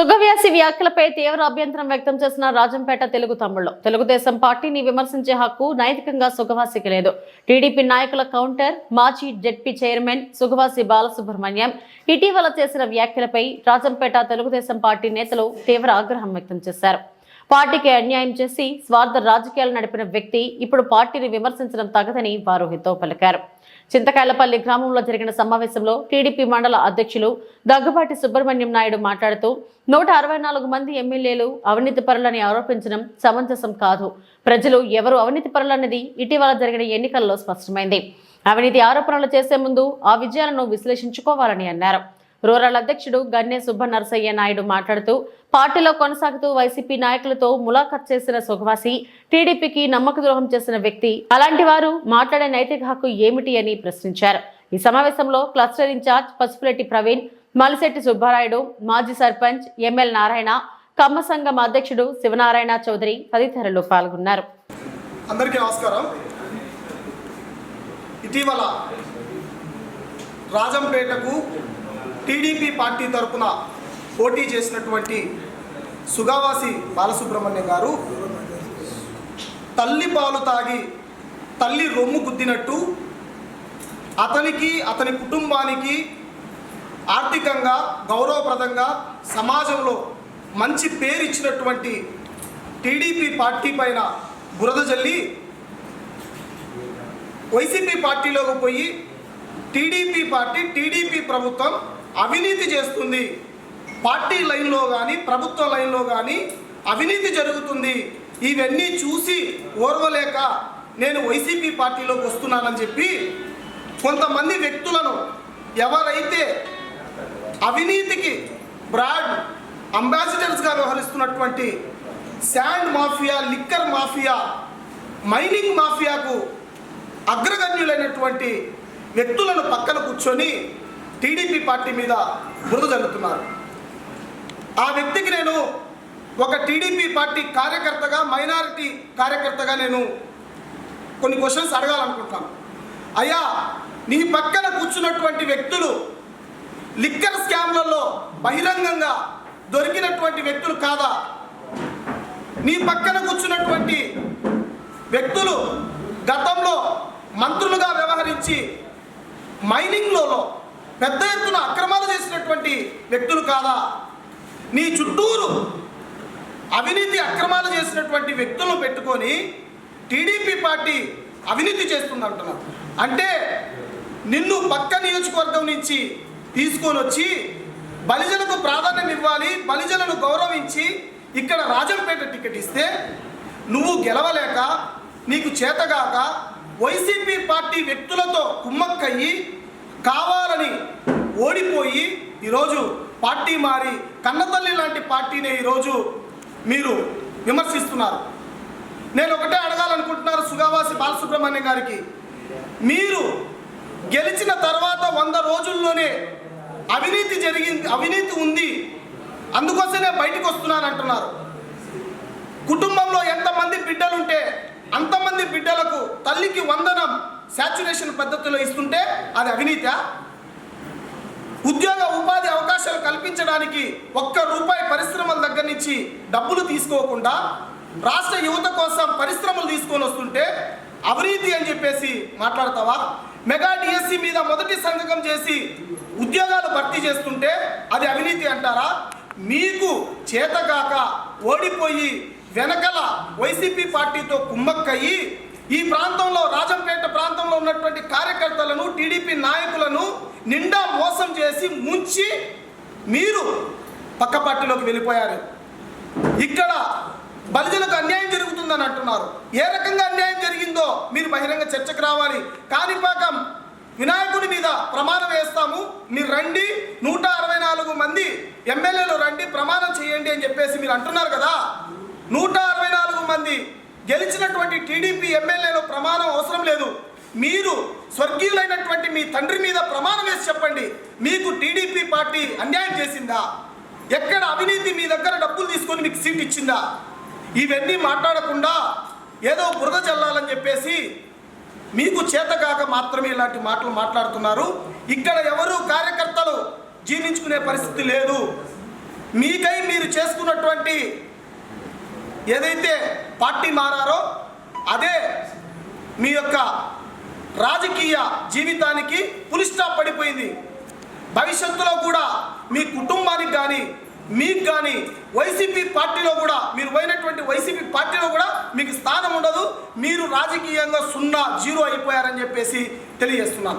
సుగవ్యాసి వ్యాఖ్యలపై తీవ్ర అభ్యంతరం వ్యక్తం చేసిన రాజంపేట తెలుగు తమ్ముళ్ళు. తెలుగుదేశం పార్టీని విమర్శించే హక్కు నైతికంగా సుగవాసికి లేదు. టీడీపీ నాయకుల కౌంటర్ మాజీ జెడ్పీ చైర్మన్ సుగవాసి బాలసుబ్రహ్మణ్యం ఇటీవల చేసిన వ్యాఖ్యలపై రాజంపేట తెలుగుదేశం పార్టీ నేతలు తీవ్ర ఆగ్రహం వ్యక్తం చేశారు. పార్టీకి అన్యాయం చేసి స్వార్థ రాజకీయాలు నడిపిన వ్యక్తి ఇప్పుడు పార్టీని విమర్శించడం తగదని వారు పలికారు. చింతకాయలపల్లి గ్రామంలో జరిగిన సమావేశంలో టీడీపీ మండల అధ్యక్షులు దగ్గుబాటి సుబ్రహ్మణ్యం నాయుడు మాట్లాడుతూ నూట అరవై నాలుగు మంది ఎమ్మెల్యేలు అవినీతి పరులని ఆరోపించడం సమంజసం కాదు. ప్రజలు ఎవరు అవినీతి పరులన్నది ఇటీవల జరిగిన ఎన్నికల్లో స్పష్టమైంది. అవినీతి ఆరోపణలు చేసే ముందు ఆ విజయాలను విశ్లేషించుకోవాలని అన్నారు. రూరల్ అధ్యక్షుడు గన్నె సుబ్బ నరసయ్య నాయుడు మాట్లాడుతూ పార్టీలో కొనసాగుతూ వైసీపీ నాయకులతో ములాఖత్ చేసిన సుఖవాసి టీడీపీకి నమ్మక ద్రోహం చేసిన వ్యక్తి అలాంటి వారు మాట్లాడే నైతిక హక్కు ఏమిటి అని ప్రశ్నించారు. ఈ సమావేశంలో క్లస్టర్ ఇన్ఛార్జ్ పసుపులెట్టి ప్రవీణ్ మలిశెట్టి సుబ్బారాయుడు మాజీ సర్పంచ్ ఎంఎల్ నారాయణ కమ్మ సంఘం అధ్యక్షుడు శివనారాయణ చౌదరి తదితరులు పాల్గొన్నారు. అందరికీ నమస్కారం. ఇటీవల రాజంపేటకు టీడీపీ పార్టీ తరపున పోటీ చేసినటువంటి సుగావాసి బాలసుబ్రహ్మణ్యం గారు తల్లి పాలు తాగి తల్లి రొమ్ము గుద్దినట్టు అతనికి అతని కుటుంబానికి ఆర్థికంగా గౌరవప్రదంగా సమాజంలో మంచి పేరు ఇచ్చినటువంటి టీడీపీ పార్టీ పైన బురద జల్లి వైసీపీ పార్టీలోకి పోయి టీడీపీ పార్టీ టీడీపీ ప్రభుత్వం అవినీతి చేస్తుంది. పార్టీ లైన్లో కానీ ప్రభుత్వ లైన్లో కానీ అవినీతి జరుగుతుంది. ఇవన్నీ చూసి ఓర్వలేక నేను వైసీపీ పార్టీలోకి వస్తున్నానని చెప్పి కొంతమంది వ్యక్తులను ఎవరైతే అవినీతికి బ్రాడ్ అంబాసిడర్స్గా వ్యవహరిస్తున్నటువంటి sand mafia liquor mafia mining మాఫియాకు అగ్రగణ్యులైనటువంటి వ్యక్తులను పక్కన కూర్చొని టీడీపీ పార్టీ మీద బురద జరుగుతున్నారు ఆ వ్యక్తికి నేను ఒక టీడీపీ పార్టీ కార్యకర్తగా మైనారిటీ కార్యకర్తగా నేను కొన్ని క్వశ్చన్స్ అడగాలనుకుంటున్నాను. అయ్యా నీ పక్కన కూర్చున్నటువంటి వ్యక్తులు లిక్కర్ స్కామ్లలో బహిరంగంగా దొరికినటువంటి వ్యక్తులు కాదా? నీ పక్కన కూర్చున్నటువంటి వ్యక్తులు గతంలో మంత్రులుగా వ్యవహరించి మైనింగ్లలో పెద్ద ఎత్తున అక్రమాలు చేసినటువంటి వ్యక్తులు కాదా? నీ చుట్టూరు అవినీతి అక్రమాలు చేసినటువంటి వ్యక్తులను పెట్టుకొని టీడీపీ పార్టీ అవినీతి చేస్తుంది అంటున్నారు అంటే నిన్ను పక్క నియోజకవర్గం నుంచి తీసుకొని వచ్చి బలిజలకు ప్రాధాన్యం ఇవ్వాలి బలిజలను గౌరవించి ఇక్కడ రాజంపేట టికెట్ ఇస్తే నువ్వు గెలవలేక నీకు చేతగాక వైసీపీ పార్టీ వ్యక్తులతో కుమ్మక్కయ్యి కావాలని ఓడిపోయి ఈరోజు పార్టీ మారి కన్నతల్లి లాంటి పార్టీనే ఈరోజు మీరు విమర్శిస్తున్నారు. నేను ఒకటే అడగాలనుకుంటున్నారు సుగావాసి బాలసుబ్రహ్మణ్యం గారికి. మీరు గెలిచిన తర్వాత వంద రోజుల్లోనే అవినీతి జరిగింది అవినీతి ఉంది. అందుకోసమే బయటకు వస్తున్నాను అంటున్నారు. కుటుంబంలో ఎంతమంది బిడ్డలుంటే అంతమంది బిడ్డలకు తల్లికి వందనం శాచురేషన్ పద్ధతిలో ఇస్తుంటే అది అవినీత. ఉద్యోగ ఉపాధి అవకాశాలు కల్పించడానికి ఒక్క రూపాయి పరిశ్రమల దగ్గర నుంచి డబ్బులు తీసుకోకుండా రాష్ట్ర యువత కోసం పరిశ్రమలు తీసుకొని వస్తుంటే అవినీతి అని చెప్పేసి మాట్లాడతావా? మెగా డిఎస్సి మీద మొదటి సంతకం చేసి ఉద్యోగాలు భర్తీ చేస్తుంటే అది అవినీతి అంటారా? మీకు చేతగాక ఓడిపోయి వెనకల వైసీపీ పార్టీతో కుమ్మక్కయ్యి ఈ ప్రాంతంలో రాజంపేట ప్రాంతంలో ఉన్నటువంటి కార్యకర్తలను టీడీపీ నాయకులను నిండా మోసం చేసి ముంచి మీరు పక్క పార్టీలోకి వెళ్ళిపోయారు. ఇక్కడ బలిజలకు అన్యాయం జరుగుతుందని అంటున్నారు. ఏ రకంగా అన్యాయం జరిగిందో మీరు బహిరంగ చర్చకు రావాలి. కాణిపాకం వినాయకుడి మీద ప్రమాణం వేస్తాము. మీరు రండి నూట అరవై నాలుగు మంది ఎమ్మెల్యేలు రండి ప్రమాణం చేయండి అని చెప్పేసి మీరు అంటున్నారు కదా. నూట అరవై నాలుగు మంది గెలిచినటువంటి టీడీపీ ఎమ్మెల్యేలు ప్రమాణం అవసరం లేదు. మీరు స్వర్గీయులైనటువంటి మీ తండ్రి మీద ప్రమాణం వేసి చెప్పండి. మీకు టీడీపీ పార్టీ అన్యాయం చేసిందా? ఎక్కడ అవినీతి మీ దగ్గర డబ్బులు తీసుకొని మీకు సీట్ ఇచ్చిందా? ఇవన్నీ మాట్లాడకుండా ఏదో బురద చల్లాలని చెప్పేసి మీకు చేతకాక మాత్రమే ఇలాంటి మాటలు మాట్లాడుతున్నారు. ఇక్కడ ఎవరు కార్యకర్తలు జీర్ణించుకునే పరిస్థితి లేదు. మీకై మీరు చేసుకున్నటువంటి ఏదైతే పార్టీ మారారో అదే మీ యొక్క రాజకీయ జీవితానికి పులిస్టాప్ పడిపోయింది. భవిష్యత్తులో కూడా మీ కుటుంబానికి కానీ మీకు కానీ వైసీపీ పార్టీలో కూడా మీరు పోయినటువంటి వైసీపీ పార్టీలో కూడా మీకు స్థానం ఉండదు. మీరు రాజకీయంగా సున్నా జీరో అయిపోయారని చెప్పేసి తెలియజేస్తున్నాను.